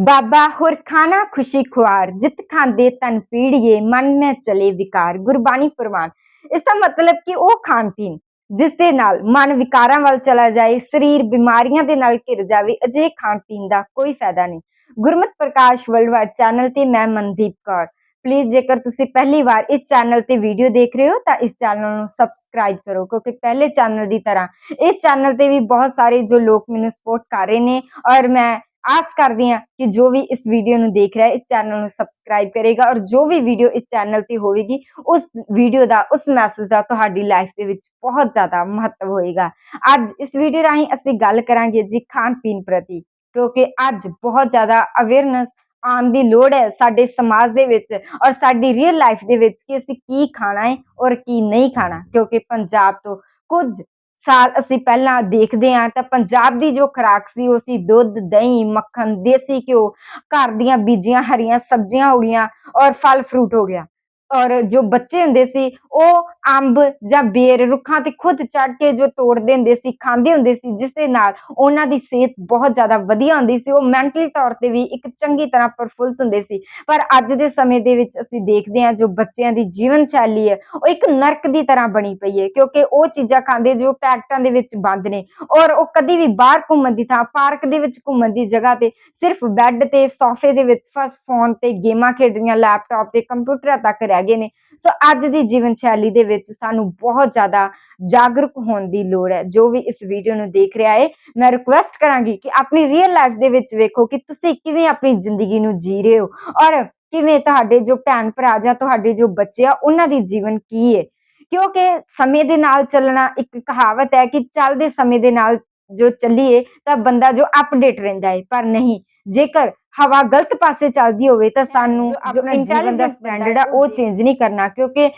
ਬਾਬਾ ਹੋਰ ਖਾਣਾ ਖੁਸ਼ੀ ਖੁਆਰ, ਜਿਤ ਖਾਂਦੇ ਤਨ ਪੀੜੀਏ, ਮਨ ਮੈਂ ਚਲੇ ਵਿਕਾਰ, ਗੁਰਬਾਣੀ ਫਰਮਾਨ। ਇਸ ਦਾ ਮਤਲਬ ਕਿ ਉਹ ਖਾਣ ਪੀਣ, ਜਿਸ ਦੇ ਨਾਲ ਮਨ ਵਿਕਾਰਾਂ ਵੱਲ ਚਲਾ ਜਾਏ, ਸਰੀਰ ਬਿਮਾਰੀਆਂ ਦੇ ਨਾਲ ਘਿਰ ਜਾਵੇ, ਅਜਿਹੇ ਖਾਣ ਪੀਣ ਦਾ ਕੋਈ ਫਾਇਦਾ ਨਹੀਂ। ਗੁਰਮਤ ਪ੍ਰਕਾਸ਼ ਵਰਲਡਵਾਈਡ ਚੈਨਲ ਤੇ ਮੈਂ ਮਨਦੀਪ ਕੌਰ। ਪਲੀਜ਼ ਜੇਕਰ ਤੁਸੀਂ ਪਹਿਲੀ ਵਾਰ ਇਸ ਚੈਨਲ ਤੇ ਵੀਡੀਓ ਦੇਖ ਰਹੇ ਹੋ, ਤਾਂ ਇਸ ਚੈਨਲ ਨੂੰ ਸਬਸਕ੍ਰਾਈਬ ਕਰੋ, ਕਿਉਂਕਿ ਪਹਿਲੇ ਚੈਨਲ ਦੀ ਤਰ੍ਹਾਂ ਇਸ ਚੈਨਲ ਤੇ ਵੀ ਬਹੁਤ ਸਾਰੇ ਜੋ ਲੋਕ ਮੈਨੂੰ ਸਪੋਰਟ ਕਰ ਰਹੇ ਨੇ ਔਰ ਮੈਂ ਆਸ ਕਰਦੀ ਹਾਂ ਕਿ ਜੋ ਵੀ ਇਸ ਵੀਡੀਓ ਨੂੰ ਦੇਖ ਰਿਹਾ ਹੈ, ਇਸ ਚੈਨਲ ਨੂੰ ਸਬਸਕ੍ਰਾਈਬ ਕਰੇਗਾ ਔਰ ਜੋ ਵੀ ਵੀਡੀਓ ਇਸ ਚੈਨਲ ਤੇ ਹੋਵੇਗੀ, ਉਸ ਵੀਡੀਓ ਦਾ, ਉਸ ਮੈਸੇਜ ਦਾ ਤੁਹਾਡੀ ਲਾਈਫ ਦੇ ਵਿੱਚ ਬਹੁਤ ਜ਼ਿਆਦਾ ਮਹੱਤਵ ਹੋਏਗਾ। ਅੱਜ ਇਸ ਵੀਡੀਓ ਰਾਹੀਂ ਅਸੀਂ ਗੱਲ ਕਰਾਂਗੇ ਜੀ ਖਾਣ ਪੀਣ ਪ੍ਰਤੀ, ਕਿਉਂਕਿ ਅੱਜ ਬਹੁਤ ਜ਼ਿਆਦਾ ਅਵੇਅਰਨੈਸ ਆਉਣ ਦੀ ਲੋੜ ਹੈ ਸਾਡੇ ਸਮਾਜ ਦੇ ਵਿੱਚ ਔਰ ਸਾਡੀ ਰੀਅਲ ਲਾਈਫ ਦੇ ਵਿੱਚ ਕਿ ਅਸੀਂ ਕੀ ਖਾਣਾ ਹੈ ਔਰ ਕੀ ਨਹੀਂ ਖਾਣਾ, ਕਿਉਂਕਿ ਪੰਜਾਬ ਤੋਂ ਕੁਝ ਸਾਲ ਅਸੀਂ ਪਹਿਲਾਂ ਦੇਖਦੇ ਹਾਂ ਤਾਂ ਪੰਜਾਬ ਦੀ ਜੋ ਖੁਰਾਕ ਸੀ, ਉਹ ਸੀ ਦੁੱਧ, ਦਹੀਂ, ਮੱਖਣ, ਦੇਸੀ ਘਿਓ, ਘਰ ਦੀਆਂ ਬੀਜੀਆਂ ਹਰੀਆਂ ਸਬਜ਼ੀਆਂ ਹੋ ਗਈਆਂ ਔਰ ਫਲ ਫਰੂਟ ਹੋ ਗਿਆ। ਔਰ ਜੋ ਬੱਚੇ ਹੁੰਦੇ ਸੀ, ਉਹ ਅੰਬ ਜਾਂ ਬੇਰ ਰੁੱਖਾਂ ਤੇ ਖੁਦ ਚੜ ਕੇ ਜੋ ਤੋੜਦੇ ਹੁੰਦੇ ਸੀ, ਖਾਂਦੇ ਹੁੰਦੇ ਸੀ, ਜਿਸ ਦੇ ਨਾਲ ਉਹਨਾਂ ਦੀ ਸਿਹਤ ਬਹੁਤ ਜ਼ਿਆਦਾ ਵਧੀਆ ਹੁੰਦੀ ਸੀ, ਉਹ ਮੈਂਟਲੀ ਤੌਰ ਤੇ ਵੀ ਇੱਕ ਚੰਗੀ ਤਰ੍ਹਾਂ ਪ੍ਰਫੁੱਲਤ ਹੁੰਦੇ ਸੀ। ਪਰ ਅੱਜ ਦੇ ਸਮੇਂ ਦੇ ਵਿੱਚ ਅਸੀਂ ਦੇਖਦੇ ਹਾਂ ਜੋ ਬੱਚਿਆਂ ਦੀ ਜੀਵਨ ਸ਼ੈਲੀ ਹੈ, ਉਹ ਇੱਕ ਨਰਕ ਦੀ ਤਰ੍ਹਾਂ ਬਣੀ ਪਈ ਹੈ, ਕਿਉਂਕਿ ਉਹ ਚੀਜ਼ਾਂ ਖਾਂਦੇ ਜੋ ਪੈਕਟਾਂ ਦੇ ਵਿੱਚ ਬੰਦ ਨੇ ਔਰ ਉਹ ਕਦੀ ਵੀ ਬਾਹਰ ਘੁੰਮਣ ਦੀ ਥਾਂ, ਪਾਰਕ ਦੇ ਵਿੱਚ ਘੁੰਮਣ ਦੀ ਜਗ੍ਹਾ ਤੇ ਸਿਰਫ ਬੈੱਡ ਤੇ ਸੋਫੇ ਦੇ ਵਿੱਚ ਫਸ, ਫੋਨ ਤੇ ਗੇਮਾਂ ਖੇਡਣੀਆਂ, ਲੈਪਟਾਪ ਤੇ ਕੰਪਿਊਟਰਾਂ ਤੱਕ ਰਹਿ ਗਏ ਨੇ। ਸੋ ਅੱਜ ਦੀ ਜੀਵਨ ਸ਼ੈਲੀ ਦੇ ਵਿੱਚ ਸਾਨੂੰ ਬਹੁਤ ਜ਼ਿਆਦਾ ਜਾਗਰੂਕ ਹੋਣ ਦੀ ਲੋੜ ਹੈ। ਜੋ ਵੀ ਇਸ ਵੀਡੀਓ ਨੂੰ ਦੇਖ ਰਿਹਾ ਹੈ ਮੈਂ ਰਿਕੁਐਸਟ ਕਰਾਂਗੀ ਕਿ ਆਪਣੀ ਰੀਅਲ ਲਾਈਫ ਦੇ ਵਿੱਚ ਵੇਖੋ ਕਿ ਤੁਸੀਂ ਕਿਵੇਂ ਆਪਣੀ ਜ਼ਿੰਦਗੀ ਨੂੰ ਜੀ ਰਹੇ ਹੋ ਔਰ ਕਿਵੇਂ ਤੁਹਾਡੇ ਜੋ ਭੈਣ ਭਰਾ ਜਾਂ ਤੁਹਾਡੇ ਜੋ ਬੱਚੇ ਆ, ਉਹਨਾਂ ਦੀ ਜੀਵਨ ਕੀ ਹੈ ਕਿਉਂਕਿ ਸਮੇਂ ਦੇ ਨਾਲ ਚੱਲਣਾ ਇੱਕ ਕਹਾਵਤ ਹੈ ਕਿ ਚੱਲਦੇ ਸਮੇਂ ਦੇ ਨਾਲ ਜੋ ਚੱਲੀਏ ਤਾਂ ਬੰਦਾ ਜੋ ਅਪਡੇਟ ਰਹਿੰਦਾ ਹੈ ਪਰ ਨਹੀਂ। ਜੇਕਰ ਹਵਾ ਗਲਤ ਪਾਸੇ ਚੱਲਦੀ ਹੋਵੇ ਤਾਂ ਸਾਨੂੰ ਜੋ ਜੀਵਨ ਦਾ ਸਟੈਂਡਰਡ ਆ ਉਹ ਚੇਂਜ ਨਹੀਂ ਕਰਨਾ ਕਿਉਂਕਿ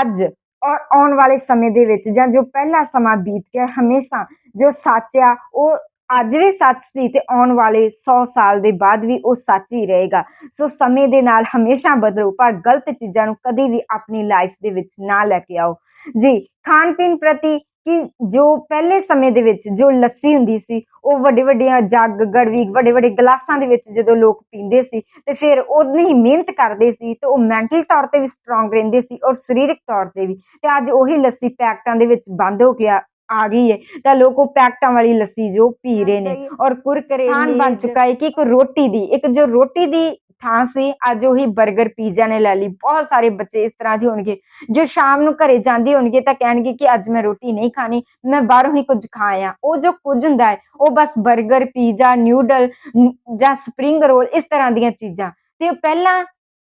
ਅੱਜ ਔਰ ਆਉਣ ਵਾਲੇ ਸਮੇਂ ਦੇ ਵਿੱਚ ਜਾਂ ਜੋ ਪਹਿਲਾ ਸਮਾਂ ਬੀਤ ਗਿਆ ਹਮੇਸ਼ਾ ਜੋ ਸੱਚ ਆ ਉਹ ਅੱਜ ਵੀ ਸੱਚ ਸੀ ਤੇ ਆਉਣ ਵਾਲੇ 100 ਸਾਲ ਦੇ ਬਾਅਦ ਵੀ ਉਹ ਸੱਚ ਹੀ ਰਹੇਗਾ। ਸੋ ਸਮੇਂ ਦੇ ਨਾਲ ਹਮੇਸ਼ਾ ਬਦਲੋ ਪਰ ਗਲਤ ਚੀਜ਼ਾਂ ਨੂੰ ਕਦੀ ਵੀ ਆਪਣੀ ਲਾਈਫ ਦੇ ਵਿੱਚ ਨਾ ਲੈ ਕੇ ਆਓ। ਜੀ ਖਾਣ ਪੀਣ ਪ੍ਰਤੀ ਕਿ ਜੋ ਪਹਿਲੇ ਸਮੇਂ ਦੇ ਵਿੱਚ ਜੋ ਲੱਸੀ ਹੁੰਦੀ ਸੀ ਉਹ ਵੱਡੇ ਵੱਡੀਆਂ ਜੱਗ ਗੜਵੀ ਵੱਡੇ ਵੱਡੇ ਗਲਾਸਾਂ ਦੇ ਵਿੱਚ ਜਦੋਂ ਲੋਕ ਪੀਂਦੇ ਸੀ ਤੇ ਫਿਰ ਉਨੀ ਹੀ ਮਿਹਨਤ ਕਰਦੇ ਸੀ ਤੇ ਉਹ ਮੈਂਟਲ ਤੌਰ ਤੇ ਵੀ ਸਟਰੋਂਗ ਰਹਿੰਦੇ ਸੀ ਔਰ ਸਰੀਰਕ ਤੌਰ ਤੇ ਵੀ ਤੇ ਅੱਜ ਉਹੀ ਲੱਸੀ ਪੈਕਟਾਂ ਦੇ ਵਿੱਚ ਬੰਦ ਹੋ ਗਿਆ ਆ ਗਈ ਹੈ ਤਾਂ ਲੋਕ ਉਹ ਪੈਕਟਾਂ ਵਾਲੀ ਲੱਸੀ ਜੋ ਪੀ ਰਹੇ ਨੇ ਔਰ ਕੁਰਕਰੇ ਸਥਾਨ ਬਣ ਚੁੱਕਾ ਹੈ ਕਿ ਇੱਕ ਰੋਟੀ ਦੀ ਇੱਕ ਜੋ ਰੋਟੀ ਦੀ ਥਾਂ ਸੀ, ਅੱਜ ਉਹੀ 버ਗਰ ਪੀਜ਼ਾ ਨੇ ਲੈ ਲਈ। ਬਹੁਤ ਸਾਰੇ ਬੱਚੇ ਇਸ ਤਰ੍ਹਾਂ ਦੇ ਹੋਣਗੇ। ਜੋ ਸ਼ਾਮ ਨੂੰ ਘਰੇ ਜਾਂਦੇ ਹੋਣਗੇ ਤਾਂ ਕਹਿਣਗੇ ਕਿ ਅੱਜ ਮੈਂ ਰੋਟੀ ਨਹੀਂ ਖਾਣੀ, ਮੈਂ ਬਾਹਰੋਂ ਹੀ ਕੁਝ ਖਾਇਆ ਉਹ ਜੋ ਕੁਝ ਹੁੰਦਾ ਹੈ, ਉਹ ਬਸ 버ਗਰ ਪੀਜ਼ਾ ਨਿਊਡਲ ਜਾਂ ਸਪਰਿੰਗ ਰੋਲ ਇਸ ਤਰ੍ਹਾਂ ਦੀਆਂ ਚੀਜ਼ਾਂ। ਤੇ ਪਹਿਲਾਂ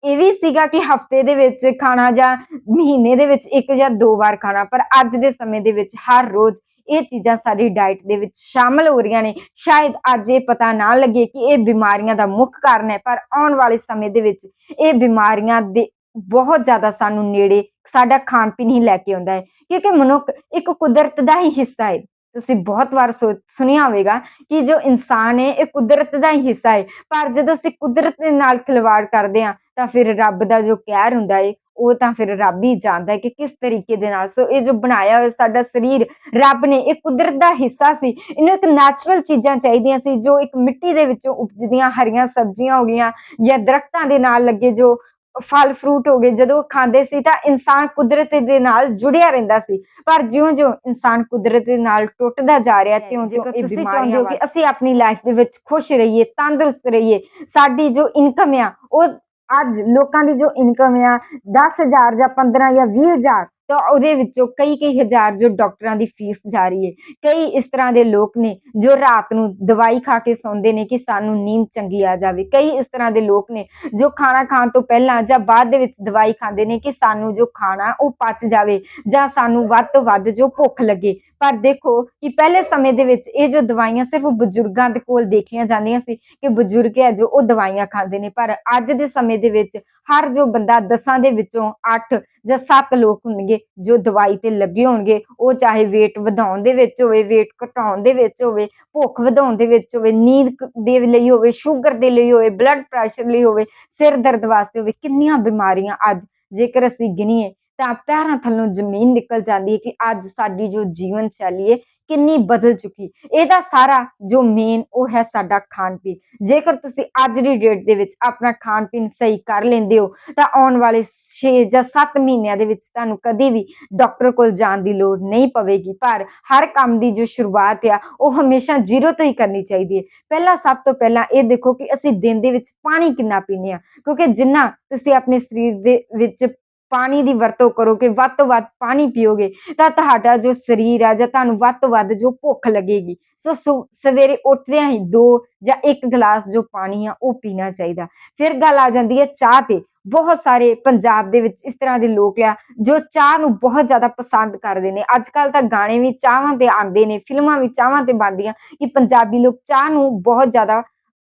ਇਹ ਵੀ ਸੀਗਾ ਕਿ ਹਫ਼ਤੇ ਦੇ ਵਿੱਚ ਖਾਣਾ ਜਾਂ ਮਹੀਨੇ ਦੇ ਵਿੱਚ ਇੱਕ ਜਾਂ ਦੋ ਵਾਰ ਖਾਣਾ, ਪਰ ਅੱਜ ਦੇ ਸਮੇਂ ਦੇ ਵਿੱਚ ਹਰ ਰੋਜ਼ ਇਹ ਚੀਜ਼ਾਂ ਸਾਡੀ ਡਾਈਟ ਦੇ ਵਿੱਚ ਸ਼ਾਮਲ ਹੋ ਰਹੀਆਂ ਨੇ। ਸ਼ਾਇਦ ਅੱਜ ਇਹ ਪਤਾ ਨਾ ਲੱਗੇ ਕਿ ਇਹ ਬਿਮਾਰੀਆਂ ਦਾ ਮੁੱਖ ਕਾਰਨ ਹੈ, ਪਰ ਆਉਣ ਵਾਲੇ ਸਮੇਂ ਦੇ ਵਿੱਚ ਇਹ ਬਿਮਾਰੀਆਂ ਦੇ ਬਹੁਤ ਜ਼ਿਆਦਾ ਸਾਨੂੰ ਨੇੜੇ ਸਾਡਾ ਖਾਣ ਪੀਣ ਹੀ ਲੈ ਕੇ ਆਉਂਦਾ ਹੈ। ਕਿਉਂਕਿ ਮਨੁੱਖ ਇੱਕ ਕੁਦਰਤ ਦਾ ਹੀ ਹਿੱਸਾ ਹੈ। ਤੁਸੀਂ ਬਹੁਤ ਵਾਰ ਸੁਣਿਆ ਹੋਵੇਗਾ ਕਿ ਜੋ ਇਨਸਾਨ ਹੈ, ਇਹ ਕੁਦਰਤ ਦਾ ਹੀ ਹਿੱਸਾ ਹੈ। ਪਰ ਜਦੋਂ ਅਸੀਂ ਕੁਦਰਤ ਦੇ ਨਾਲ ਖਿਲਵਾੜ ਕਰਦੇ ਹਾਂ ਤਾਂ ਫਿਰ ਰੱਬ ਦਾ ਜੋ ਕਹਿਰ ਹੁੰਦਾ ਹੈ ਉਹ ਤਾਂ ਫਿਰ ਰੱਬ ਹੀ ਜਾਣਦਾ ਹੈ ਕਿ ਕਿਸ ਤਰੀਕੇ ਦੇ ਨਾਲ। ਸੋ ਇਹ ਜੋ ਬਣਾਇਆ ਹੋਇਆ ਸਾਡਾ ਸਰੀਰ ਰੱਬ ਨੇ ਇਹ ਕੁਦਰਤ ਦਾ ਹਿੱਸਾ ਸੀ। ਇਹਨੂੰ ਇੱਕ ਨੈਚੁਰਲ ਚੀਜ਼ਾਂ ਚਾਹੀਦੀਆਂ ਸੀ ਜੋ ਇੱਕ ਮਿੱਟੀ ਦੇ ਵਿੱਚੋਂ ਉਪਜਦੀਆਂ ਹਰੀਆਂ ਸਬਜ਼ੀਆਂ ਹੋ ਗਈਆਂ ਜਾਂ ਦਰਖਤਾਂ ਦੇ ਨਾਲ ਲੱਗੇ ਜੋ ਫਲ ਫਰੂਟ ਹੋ ਗਏ ਜਦੋਂ ਖਾਂਦੇ ਸੀ ਤਾਂ ਇਨਸਾਨ ਕੁਦਰਤ ਦੇ ਨਾਲ ਜੁੜਿਆ ਰਹਿੰਦਾ ਸੀ। ਪਰ ਜਿਉਂ-ਜਿਉਂ ਇਨਸਾਨ ਕੁਦਰਤ ਦੇ ਨਾਲ ਟੁੱਟਦਾ ਜਾ ਰਿਹਾ ਤਿਉਂ-ਤਿਉਂ ਇਹ ਤੁਸੀਂ ਚਾਹੁੰਦੇ ਹੋ ਕਿ ਅਸੀਂ ਆਪਣੀ ਲਾਈਫ ਦੇ ਵਿੱਚ ਖੁਸ਼ ਰਹੀਏ ਤੰਦਰੁਸਤ ਰਹੀਏ ਸਾਡੀ ਜੋ ਇਨਕਮ ਆ ਉਹ ਅੱਜ ਲੋਕਾਂ ਦੀ ਜੋ ਇਨਕਮ ਆ 10000 ਜਾਂ 15 ਜਾਂ 20000 ਤਾਂ ਉਹਦੇ ਵਿੱਚੋਂ ਕਈ ਕਈ ਹਜ਼ਾਰ ਜੋ ਡਾਕਟਰਾਂ ਦੀ ਫੀਸ ਜਾ ਰਹੀ ਹੈ ਕਈ ਇਸ ਤਰ੍ਹਾਂ ਦੇ ਲੋਕ ਨੇ ਜੋ ਰਾਤ ਨੂੰ ਦਵਾਈ ਖਾ ਕੇ ਸੌਂਦੇ ਨੇ ਕਿ ਸਾਨੂੰ ਨੀਂਦ ਚੰਗੀ ਆ ਜਾਵੇ। ਕਈ ਇਸ ਤਰ੍ਹਾਂ ਦੇ ਲੋਕ ਨੇ ਜੋ ਖਾਣਾ ਖਾਣ ਤੋਂ ਪਹਿਲਾਂ ਜਾਂ ਬਾਅਦ ਦੇ ਵਿੱਚ ਦਵਾਈ ਖਾਂਦੇ ਨੇ ਕਿ ਸਾਨੂੰ ਜੋ ਖਾਣਾ ਉਹ ਪਚ ਜਾਵੇ ਜਾਂ ਸਾਨੂੰ ਵੱਧ ਤੋਂ ਵੱਧ ਜੋ ਭੁੱਖ ਲੱਗੇ। ਪਰ ਦੇਖੋ ਕਿ ਪਹਿਲੇ ਸਮੇਂ ਦੇ ਵਿੱਚ ਇਹ ਜੋ ਦਵਾਈਆਂ ਸਿਰਫ ਬਜ਼ੁਰਗਾਂ ਦੇ ਕੋਲ ਦੇਖੀਆਂ ਜਾਂਦੀਆਂ ਸੀ ਕਿ ਬਜ਼ੁਰਗ ਹੈ ਜੋ ਉਹ ਦਵਾਈਆਂ ਖਾਂਦੇ ਨੇ। ਪਰ ਅੱਜ ਦੇ ਸਮੇਂ ਦੇ ਵਿੱਚ ਹਰ ਜੋ ਬੰਦਾ ਦਸਾਂ ਦੇ ਵਿੱਚੋਂ 8 ਜਾਂ 7 ਲੋਕ ਹੋਣਗੇ ਜੋ ਦਵਾਈ ਤੇ ਲੱਗੇ ਹੋਣਗੇ, ਉਹ ਚਾਹੇ weight ਵਧਾਉਣ ਦੇ ਵਿੱਚ ਹੋਵੇ, weight ਘਟਾਉਣ ਦੇ ਵਿੱਚ ਹੋਵੇ, ਭੁੱਖ ਵਧਾਉਣ ਦੇ ਵਿੱਚ ਹੋਵੇ, ਨੀਂਦ ਦੇ ਲਈ ਹੋਵੇ ਸ਼ੂਗਰ ਦੇ ਲਈ ਹੋਵੇ ਬਲੱਡ ਪ੍ਰੈਸ਼ਰ ਲਈ ਹੋਵੇ, ਸਿਰ ਦਰਦ ਵਾਸਤੇ ਹੋਵੇ, ਕਿੰਨੀਆਂ ਬਿਮਾਰੀਆਂ ਅੱਜ ਜੇਕਰ ਅਸੀਂ ਗਿਣੀਏ ਤਾਂ ਪੈਰਾਂ ਥੱਲੋਂ ਜ਼ਮੀਨ ਨਿਕਲ ਜਾਂਦੀ ਹੈ ਕਿ ਅੱਜ ਸਾਡੀ ਜੋ ਜੀਵਨ ਸ਼ੈਲੀ ਹੈ ਕਿੰਨੀ ਬਦਲ ਚੁੱਕੀ ਇਹਦਾ ਸਾਰਾ ਜੋ ਮੇਨ ਉਹ ਹੈ ਸਾਡਾ ਖਾਣ ਪੀਣ। ਜੇਕਰ ਤੁਸੀਂ ਅੱਜ ਦੀ ਡੇਟ ਦੇ ਵਿੱਚ ਆਪਣਾ ਖਾਣ ਪੀਣ ਸਹੀ ਕਰ ਲੈਂਦੇ ਹੋ, ਤਾਂ ਆਉਣ ਵਾਲੇ 6 ਜਾਂ 7 ਮਹੀਨਿਆਂ ਦੇ ਵਿੱਚ ਤੁਹਾਨੂੰ ਕਦੇ ਵੀ ਡਾਕਟਰ ਕੋਲ ਜਾਣ ਦੀ ਲੋੜ ਨਹੀਂ ਪਵੇਗੀ। ਪਰ ਹਰ ਕੰਮ ਦੀ ਜੋ ਸ਼ੁਰੂਆਤ ਆ, ਉਹ ਹਮੇਸ਼ਾ ਜ਼ੀਰੋ ਤੋਂ ਹੀ ਕਰਨੀ ਚਾਹੀਦੀ ਹੈ। ਪਹਿਲਾਂ ਸਭ ਤੋਂ ਪਹਿਲਾਂ ਇਹ ਦੇਖੋ ਕਿ ਅਸੀਂ ਦਿਨ ਦੇ ਵਿੱਚ ਪਾਣੀ ਕਿੰਨਾ ਪੀਂਦੇ ਆ ਕਿਉਂਕਿ ਜਿੰਨਾ ਤੁਸੀਂ ਆਪਣੇ ਸਰੀਰ ਦੇ ਵਿੱਚ ਪਾਣੀ ਦੀ ਵਰਤੋਂ ਕਰੋਗੇ ਵੱਧ ਤੋਂ ਵੱਧ ਪਾਣੀ ਪੀਓਗੇ, ਤਾਂ ਤੁਹਾਡਾ ਜੋ ਸਰੀਰ ਆ ਜਾਂ ਤੁਹਾਨੂੰ ਵੱਧ ਤੋਂ ਵੱਧ ਜੋ ਭੁੱਖ ਲੱਗੇਗੀ, ਸੋ ਸਵੇਰੇ ਉੱਠਦਿਆਂ ਹੀ ਦੋ ਜਾਂ ਇੱਕ ਗਲਾਸ ਜੋ ਪਾਣੀ ਆ ਉਹ ਪੀਣਾ ਚਾਹੀਦਾ। ਫਿਰ ਗੱਲ ਆ ਜਾਂਦੀ ਹੈ ਚਾਹ ਤੇ। ਬਹੁਤ ਸਾਰੇ ਪੰਜਾਬ ਦੇ ਵਿੱਚ ਇਸ ਤਰ੍ਹਾਂ ਦੇ ਲੋਕ ਆ ਜੋ ਚਾਹ ਨੂੰ ਬਹੁਤ ਜ਼ਿਆਦਾ ਪਸੰਦ ਕਰਦੇ ਨੇ। ਅੱਜ ਕੱਲ ਤਾਂ ਗਾਣੇ ਵੀ ਚਾਹਾਂ ਤੇ ਆਉਂਦੇ ਨੇ, ਫਿਲਮਾਂ ਵੀ ਚਾਹਾਂ ਤੇ ਬਣਦੀਆਂ ਕਿ ਪੰਜਾਬੀ ਲੋਕ ਚਾਹ ਨੂੰ ਬਹੁਤ ਜ਼ਿਆਦਾ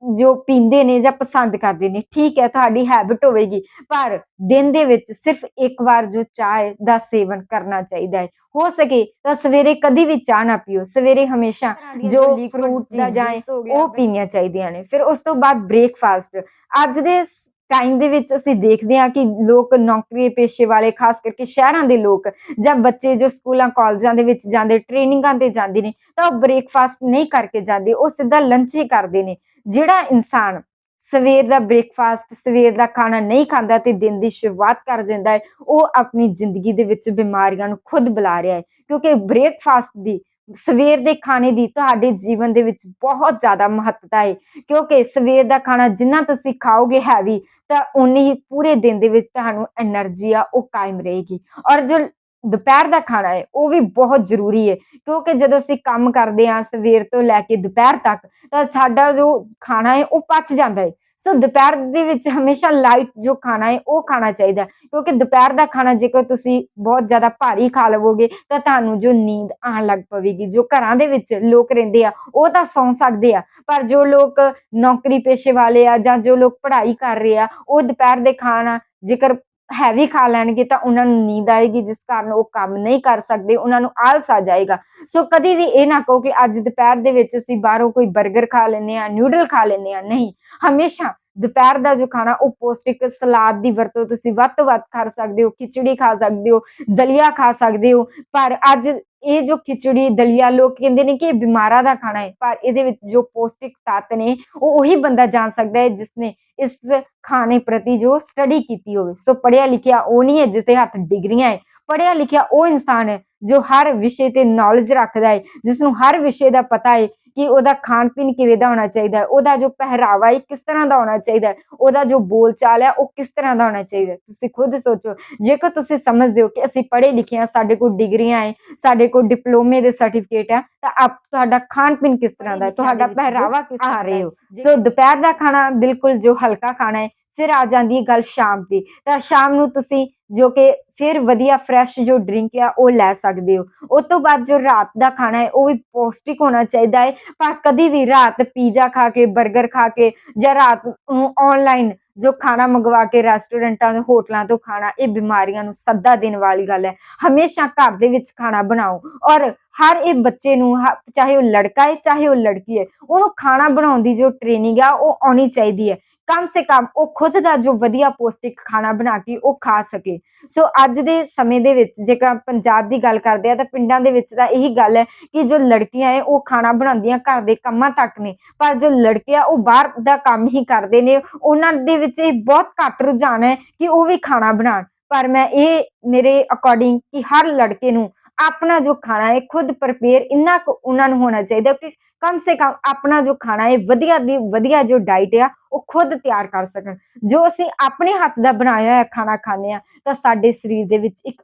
ਜੋ ਪੀਂਦੇ ਨੇ ਜਾਂ ਪਸੰਦ ਕਰਦੇ ਨੇ ਠੀਕ ਹੈ ਤੁਹਾਡੀ ਹੈਬਿਟ ਹੋਵੇਗੀ ਪਰ ਦਿਨ ਦੇ ਵਿੱਚ ਸਿਰਫ ਇੱਕ ਵਾਰ ਜੋ ਚਾਹ ਦਾ ਸੇਵਨ ਕਰਨਾ ਚਾਹੀਦਾ ਹੈ। ਹੋ ਸਕੇ ਤਾਂ ਸਵੇਰੇ ਕਦੀ ਵੀ ਚਾਹ ਨਾ ਪੀਓ। ਸਵੇਰੇ ਹਮੇਸ਼ਾ ਜੋ ਫਰੂਟ ਚੀਜ਼ਾਂ ਉਹ ਪੀਣੀਆਂ ਚਾਹੀਦੀਆਂ ਨੇ। ਫਿਰ ਉਸ ਤੋਂ ਬਾਅਦ ਬ੍ਰੇਕਫਾਸਟ ਅੱਜ ਦੇ ਟਾਈਮ ਦੇ ਵਿੱਚ ਅਸੀਂ ਦੇਖਦੇ ਹਾਂ ਕਿ ਲੋਕ ਨੌਕਰੀ ਪੇਸ਼ੇ ਵਾਲੇ, ਖਾਸ ਕਰਕੇ ਸ਼ਹਿਰਾਂ ਦੇ ਲੋਕ ਜਾਂ ਬੱਚੇ ਜੋ ਸਕੂਲਾਂ, ਕਾਲਜਾਂ ਦੇ ਵਿੱਚ ਜਾਂਦੇ ਟ੍ਰੇਨਿੰਗਾਂ ਤੇ ਜਾਂਦੇ ਨੇ, ਤਾਂ ਉਹ ਬ੍ਰੇਕਫਾਸਟ ਨਹੀਂ ਕਰਕੇ ਜਾਂਦੇ, ਉਹ ਸਿੱਧਾ ਲੰਚ ਹੀ ਕਰਦੇ ਨੇ। ਜਿਹੜਾ ਇਨਸਾਨ ਸਵੇਰ ਦਾ ਬ੍ਰੇਕਫਾਸਟ ਸਵੇਰ ਦਾ ਖਾਣਾ ਨਹੀਂ ਖਾਂਦਾ ਤੇ ਦਿਨ ਦੀ ਸ਼ੁਰੂਆਤ ਕਰ ਦਿੰਦਾ ਹੈ, ਉਹ ਆਪਣੀ ਜ਼ਿੰਦਗੀ ਦੇ ਵਿੱਚ ਬਿਮਾਰੀਆਂ ਨੂੰ ਖੁਦ ਬੁਲਾ ਰਿਹਾ ਹੈ। ਕਿਉਂਕਿ ਬ੍ਰੇਕਫਾਸਟ ਦੀ ਸਵੇਰ ਦੇ ਖਾਣੇ ਦੀ ਤੁਹਾਡੇ ਜੀਵਨ ਦੇ ਵਿੱਚ ਬਹੁਤ ਜ਼ਿਆਦਾ ਮਹੱਤਤਾ ਹੈ ਕਿਉਂਕਿ ਸਵੇਰ ਦਾ ਖਾਣਾ ਜਿੰਨਾ ਤੁਸੀਂ ਖਾਓਗੇ ਹੈਵੀ ਤਾਂ ਉਨੀ ਹੀ ਪੂਰੇ ਦਿਨ ਦੇ ਵਿੱਚ ਤੁਹਾਨੂੰ એનર્ਜੀ ਆ, ਉਹ ਕਾਇਮ ਰਹੇਗੀ। ਔਰ ਜੋ ਦੁਪਹਿਰ ਦਾ ਖਾਣਾ ਹੈ, ਉਹ ਵੀ ਬਹੁਤ ਜ਼ਰੂਰੀ ਹੈ, ਕਿਉਂਕਿ ਜਦੋਂ ਅਸੀਂ ਕੰਮ ਕਰਦੇ ਹਾਂ ਸਵੇਰ ਤੋਂ ਲੈ ਕੇ ਦੁਪਹਿਰ ਤੱਕ, ਤਾਂ ਸਾਡਾ ਜੋ ਖਾਣਾ ਹੈ, ਉਹ ਪਚ ਜਾਂਦਾ ਹੈ। ਸੋ ਦੁਪਹਿਰ ਦੇ ਵਿੱਚ ਹਮੇਸ਼ਾ ਲਾਈਟ ਜੋ ਖਾਣਾ ਹੈ, ਉਹ ਖਾਣਾ ਚਾਹੀਦਾ ਕਿਉਂਕਿ ਦੁਪਹਿਰ ਦਾ ਖਾਣਾ ਜੇਕਰ ਤੁਸੀਂ ਬਹੁਤ ਜ਼ਿਆਦਾ ਭਾਰੀ ਖਾ ਲਵੋਗੇ, ਤਾਂ ਤੁਹਾਨੂੰ ਜੋ ਨੀਂਦ ਆਉਣ ਲੱਗ ਪਵੇਗੀ। ਜੋ ਘਰਾਂ ਦੇ ਵਿੱਚ ਲੋਕ ਰਹਿੰਦੇ ਆ, ਉਹ ਤਾਂ ਸੌਂ ਸਕਦੇ ਆ, ਪਰ ਜੋ ਲੋਕ ਨੌਕਰੀ ਪੇਸ਼ੇ ਵਾਲੇ ਆ ਜਾਂ ਜੋ ਲੋਕ ਪੜ੍ਹਾਈ ਕਰ ਰਹੇ ਆ, ਉਹ ਦੁਪਹਿਰ ਦੇ ਖਾਣਾ ਜੇਕਰ ਹੈਵੀ ਖਾ ਲੈਣਗੇ ਤਾਂ ਉਹਨਾਂ ਨੂੰ ਨੀਂਦ ਆਏਗੀ, ਜਿਸ ਕਾਰਨ ਉਹ ਕੰਮ ਨਹੀਂ ਕਰ ਸਕਦੇ, ਉਹਨਾਂ ਨੂੰ ਆਲਸ ਆ ਜਾਏਗਾ। ਸੋ ਕਦੀ ਵੀ ਇਹ ਨਾ ਕਹੋ ਕਿ ਅੱਜ ਦੁਪਹਿਰ ਦੇ ਵਿੱਚ ਅਸੀਂ ਬਾਹਰੋਂ ਕੋਈ 버ਗਰ ਖਾ ਲੈਂਦੇ ਆ ਨਿਊਡਲ ਖਾ ਲੈਂਦੇ ਆ ਨਹੀਂ, ਹਮੇਸ਼ਾ ਦੁਪਹਿਰ ਦਾ ਜੋ ਖਾਣਾ, ਉਹ ਪੌਸ਼ਟਿਕ ਸਲਾਦ ਦੀ ਵਰਤੋਂ ਤੁਸੀਂ ਵੱਧ ਤੋਂ ਵੱਧ ਕਰ ਸਕਦੇ ਹੋ, ਖਿਚੜੀ ਖਾ ਸਕਦੇ ਹੋ, ਦਲੀਆ ਖਾ ਸਕਦੇ ਹੋ, ਪਰ ਅੱਜ ਇਹ ਜੋ ਖਿਚੜੀ, ਦਲੀਆ ਲੋਕ ਕਹਿੰਦੇ ਨੇ ਕਿ ਇਹ ਬਿਮਾਰਾਂ ਦਾ ਖਾਣਾ ਹੈ, ਪਰ ਇਹਦੇ ਵਿੱਚ ਜੋ ਪੌਸ਼ਟਿਕ ਤੱਤ ਨੇ, ਉਹ ਉਹੀ ਬੰਦਾ ਜਾਣ ਸਕਦਾ ਹੈ ਜਿਸਨੇ ਇਸ ਖਾਣੇ ਪ੍ਰਤੀ ਜੋ ਸਟੱਡੀ ਕੀਤੀ ਹੋਵੇ। ਸੋ ਪੜਿਆ ਲਿਖਿਆ ਉਹ ਨਹੀਂ ਹੈ ਜਿਸ ਦੇ ਹੱਥ ਡਿਗਰੀਆਂ ਹੈ। ਪੜਿਆ ਲਿਖਿਆ ਉਹ ਇਨਸਾਨ ਹੈ ਜੋ ਹਰ ਵਿਸ਼ੇ ਤੇ ਨੌਲੇਜ ਰੱਖਦਾ ਹੈ, ਜਿਸ ਨੂੰ ਹਰ ਵਿਸ਼ੇ ਦਾ ਪਤਾ ਹੈ ਕਿ ਉਹਦਾ ਖਾਣ ਪੀਣ ਕਿਵੇਂ ਦਾ ਹੋਣਾ ਚਾਹੀਦਾ ਹੈ ਉਹਦਾ ਜੋ ਪਹਿਰਾਵਾ ਹੈ ਕਿਸ ਤਰ੍ਹਾਂ ਦਾ ਹੋਣਾ ਚਾਹੀਦਾ ਹੈ ਉਹਦਾ ਜੋ ਬੋਲ ਚਾਲ ਹੈ ਉਹ ਕਿਸ ਤਰ੍ਹਾਂ ਦਾ ਹੋਣਾ ਚਾਹੀਦਾ ਤੁਸੀਂ ਖੁਦ ਸੋਚੋ ਜੇਕਰ ਤੁਸੀਂ ਸਮਝਦੇ ਹੋ ਕਿ ਅਸੀਂ ਪੜ੍ਹੇ ਲਿਖੇ ਹਾਂ ਸਾਡੇ ਕੋਲ ਡਿਗਰੀਆਂ ਹੈ ਸਾਡੇ ਕੋਲ ਡਿਪਲੋਮੇ ਦੇ ਸਰਟੀਫਿਕੇਟ ਹੈ ਤਾਂ ਆਪ ਤੁਹਾਡਾ ਖਾਣ ਪੀਣ ਕਿਸ ਤਰ੍ਹਾਂ ਦਾ ਹੈ ਤੁਹਾਡਾ ਪਹਿਰਾਵਾ ਕਿਸ ਤਰ੍ਹਾਂ ਦਾ ਹੈ। ਸੋ ਦੁਪਹਿਰ ਦਾ ਖਾਣਾ ਬਿਲਕੁਲ ਜੋ ਹਲਕਾ ਖਾਣਾ ਹੈ ਫਿਰ ਆ ਜਾਂਦੀ ਹੈ ਗੱਲ ਸ਼ਾਮ ਦੀ। ਤਾਂ ਸ਼ਾਮ ਨੂੰ ਤੁਸੀਂ ਜੋ ਕਿ ਫਿਰ ਵਧੀਆ ਫਰੈਸ਼ ਜੋ ਡਰਿੰਕ ਆ, ਉਹ ਲੈ ਸਕਦੇ ਹੋ। ਉਸ ਤੋਂ ਬਾਅਦ ਜੋ ਰਾਤ ਦਾ ਖਾਣਾ ਹੈ, ਉਹ ਵੀ ਪੌਸ਼ਟਿਕ ਹੋਣਾ ਚਾਹੀਦਾ ਹੈ। ਪਰ ਕਦੀ ਵੀ ਰਾਤ ਪੀਜ਼ਾ ਖਾ ਕੇ 버ਗਰ ਖਾ ਕੇ ਜਾਂ ਰਾਤ ਨੂੰ ਆਨਲਾਈਨ ਜੋ ਖਾਣਾ ਮੰਗਵਾ ਕੇ ਰੈਸਟੋਰੈਂਟਾਂ ਤੇ ਹੋਟਲਾਂ ਤੋਂ ਖਾਣਾ, ਇਹ ਬਿਮਾਰੀਆਂ ਨੂੰ ਸੱਦਾ ਦੇਣ ਵਾਲੀ ਗੱਲ ਹੈ। ਹਮੇਸ਼ਾ ਘਰ ਦੇ ਵਿੱਚ ਖਾਣਾ ਬਣਾਓ। ਔਰ ਹਰ ਇਹ ਬੱਚੇ ਨੂੰ ਚਾਹੇ ਉਹ ਲੜਕਾ ਹੈ, ਚਾਹੇ ਉਹ ਲੜਕੀ ਹੈ, ਉਹਨੂੰ ਖਾਣਾ ਬਣਾਉਣ ਦੀ ਜੋ ਟ੍ਰੇਨਿੰਗ ਆ, ਉਹ ਆਉਣੀ ਚਾਹੀਦੀ ਹੈ। ਕਮ ਸੇ ਕਮ ਉਹ ਖੁਦ ਦਾ ਜੋ ਵਧੀਆ ਪੌਸ਼ਟਿਕ ਖਾਣਾ ਬਣਾ ਕੇ ਉਹ ਖਾ ਸਕੇ। ਸੋ ਅੱਜ ਦੇ ਸਮੇਂ ਦੇ ਵਿੱਚ ਜੇਕਰ ਪੰਜਾਬ ਦੀ ਗੱਲ ਕਰਦੇ ਆ ਤਾਂ ਪਿੰਡਾਂ ਦੇ ਵਿੱਚ ਤਾਂ ਇਹੀ ਗੱਲ ਹੈ ਕਿ ਜੋ ਲੜਕੀਆਂ ਹੈ ਉਹ ਖਾਣਾ ਬਣਾਉਂਦੀਆਂ ਘਰ ਦੇ ਕੰਮਾਂ ਤੱਕ ਨੇ, ਪਰ ਜੋ ਲੜਕੇ ਆ ਉਹ ਬਾਹਰ ਦਾ ਕੰਮ ਹੀ ਕਰਦੇ ਨੇ, ਉਹਨਾਂ ਦੇ ਵਿੱਚ ਇਹ ਬਹੁਤ ਘੱਟ ਰੁਝਾਨ ਹੈ ਕਿ ਉਹ ਵੀ ਖਾਣਾ ਬਣਾਉਣ। ਪਰ ਮੈਂ ਇਹ ਮੇਰੇ ਅਕੋਰਡਿੰਗ ਕਿ ਹਰ ਲੜਕੇ ਨੂੰ ਆਪਣਾ ਜੋ ਖਾਣਾ ਹੈ, ਖੁਦ ਪ੍ਰਪੇਅਰ ਇੰਨਾ ਕੁ ਉਹਨਾਂ ਨੂੰ ਹੋਣਾ ਚਾਹੀਦਾ ਕਿ ਕਮ ਸੇ ਕਮ ਆਪਣਾ ਜੋ ਖਾਣਾ ਹੈ, ਵਧੀਆ ਦੀ ਵਧੀਆ ਜੋ ਡਾਈਟ ਆ, ਉਹ ਖੁਦ ਤਿਆਰ ਕਰ ਸਕਣ। ਜੋ ਅਸੀਂ ਆਪਣੇ ਹੱਥ ਦਾ ਬਣਾਇਆ ਹੋਇਆ ਖਾਣਾ ਖਾਂਦੇ ਆ ਤਾਂ ਸਾਡੇ ਸਰੀਰ ਦੇ ਵਿੱਚ ਇੱਕ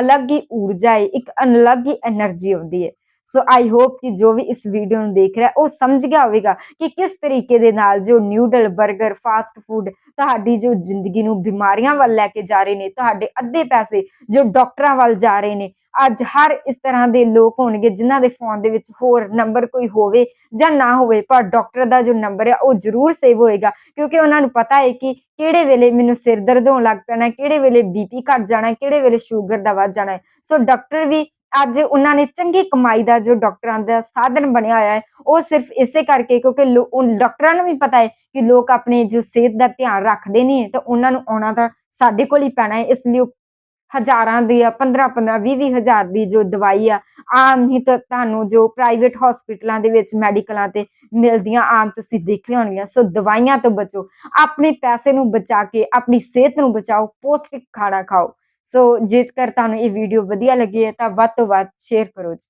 ਅਲੱਗ ਹੀ ਊਰਜਾ ਹੈ, ਇੱਕ ਅਲੱਗ ਹੀ એનર્ਜੀ ਆਉਂਦੀ ਹੈ। ਸੋ ਆਈ ਹੋਪ ਕਿ ਜੋ ਵੀ ਇਸ ਵੀਡੀਓ ਨੂੰ ਦੇਖ ਰਿਹਾ ਉਹ ਸਮਝ ਗਿਆ ਹੋਵੇਗਾ ਕਿ ਕਿਸ ਤਰੀਕੇ ਦੇ ਨਾਲ ਜੋ ਨਿਊਡਲ 버ਗਰ ਫਾਸਟ ਫੂਡ ਤੁਹਾਡੀ ਜੋ ਜ਼ਿੰਦਗੀ ਨੂੰ ਬਿਮਾਰੀਆਂ ਵੱਲ ਲੈ ਕੇ ਜਾ ਰਹੇ ਨੇ, ਤੁਹਾਡੇ ਅੱਧੇ ਪੈਸੇ ਜੋ ਡਾਕਟਰਾਂ ਵੱਲ ਜਾ ਰਹੇ ਨੇ, ਅੱਜ ਹਰ ਇਸ ਤਰ੍ਹਾਂ ਦੇ ਲੋਕ ਹੋਣਗੇ ਜਿਨ੍ਹਾਂ ਦੇ ਫੋਨ ਦੇ ਵਿੱਚ ਹੋਰ ਨੰਬਰ ਕੋਈ ਹੋਵੇ ਜਾਂ ਨਾ ਹੋਵੇ, ਪਰ ਡਾਕਟਰ ਦਾ ਜੋ ਨੰਬਰ ਹੈ ਉਹ ਜ਼ਰੂਰ ਸੇਵ ਹੋਏਗਾ, ਕਿਉਂਕਿ ਉਹਨਾਂ ਨੂੰ ਪਤਾ ਹੈ ਕਿ ਕਿਹੜੇ ਵੇਲੇ ਮੈਨੂੰ ਸਿਰ ਦਰਦ ਹੋਣ ਲੱਗ ਪੈਣਾ ਕਿਹੜੇ ਵੇਲੇ ਬੀਪੀ ਘਟ ਜਾਣਾ ਕਿਹੜੇ ਵੇਲੇ ਸ਼ੂਗਰ ਦਾ ਵੱਧ ਜਾਣਾ ਸੋ ਡਾਕਟਰ ਵੀ ਅੱਜ ਉਹਨਾਂ ਨੇ ਚੰਗੀ ਕਮਾਈ ਦਾ ਜੋ ਡਾਕਟਰਾਂ ਦਾ ਸਾਧਨ ਬਣਿਆ ਹੋਇਆ ਹੈ, ਉਹ ਸਿਰਫ ਇਸੇ ਕਰਕੇ ਕਿਉਂਕਿ ਡਾਕਟਰਾਂ ਨੂੰ ਵੀ ਪਤਾ ਹੈ ਕਿ ਲੋਕ ਆਪਣੇ ਜੋ ਸਿਹਤ ਦਾ ਧਿਆਨ ਰੱਖਦੇ ਨਹੀਂ ਤਾਂ ਉਹਨਾਂ ਨੂੰ ਆਉਣਾ ਤਾਂ ਸਾਡੇ ਕੋਲ ਹੀ ਪੈਣਾ ਹੈ, ਇਸ ਲਈ ਹਜ਼ਾਰਾਂ ਦੀ ਆ 15 15 20 20 ਹਜ਼ਾਰ ਦੀ ਜੋ ਦਵਾਈ ਆ, ਆਮ ਹੀ ਤੁਹਾਨੂੰ ਜੋ ਪ੍ਰਾਈਵੇਟ ਹਸਪੀਟਲਾਂ ਦੇ ਵਿੱਚ ਮੈਡੀਕਲਾਂ ਤੇ ਮਿਲਦੀਆਂ, ਆਮ ਤੁਸੀਂ ਦੇਖੀਆਂ ਹੋਣਗੀਆਂ, ਸੋ ਦਵਾਈਆਂ ਤੋਂ ਬਚੋ, ਆਪਣੇ ਪੈਸੇ ਨੂੰ ਬਚਾ ਕੇ, ਆਪਣੀ ਸਿਹਤ ਨੂੰ ਬਚਾਓ, ਪੋਸ਼ਟਿਕ ਖਾਣਾ ਖਾਓ। ਸੋ ਜੇਕਰ ਤੁਹਾਨੂੰ ਇਹ ਵੀਡੀਓ ਵਧੀਆ ਲੱਗੀ ਹੈ ਤਾਂ ਵੱਧ ਤੋਂ ਵੱਧ ਸ਼ੇਅਰ ਕਰੋ ਜੀ।